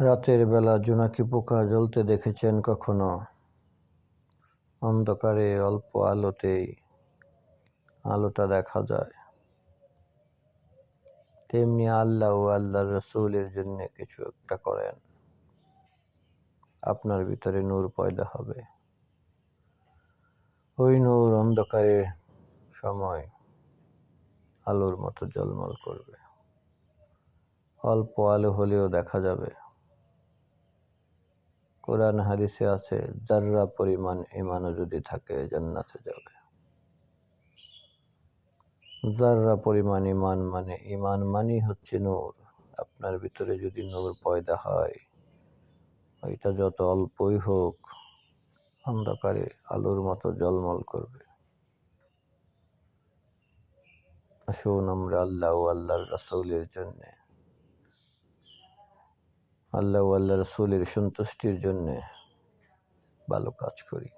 রাতের বেলা জোনাকি পোকা জ্বলতে দেখেছেন কখনো? অন্ধকারে অল্প আলোতেই আলোটা দেখা যায়। তেমনি আল্লাহ ও আল্লাহর রসুলের জন্য কিছু একটা করেন। আপনার ভিতরে নূর পয়দা হবে। ওই নূর অন্ধকারের সময় আলোর মতো জলমল করবে। অল্প আলো হলেও দেখা যাবে। কোরআন হাদিসে আছে, যার্রা পরিমাণ ইমানও যদি থাকে জান্নাতে যাবে। যার্রা পরিমাণ ইমান মানে ইমান মানেই হচ্ছে নূর। আপনার ভিতরে যদি নূর পয়দা হয়, ওইটা যত অল্পই হোক, অন্ধকারে আলোর মতো জলমল করবে। আসুন আমরা আল্লাহ আল্লাহর রাসৌলের জন্যে আল্লাহ আল্লাহ রসুলের সন্তুষ্টির জন্যে ভালো কাজ করি।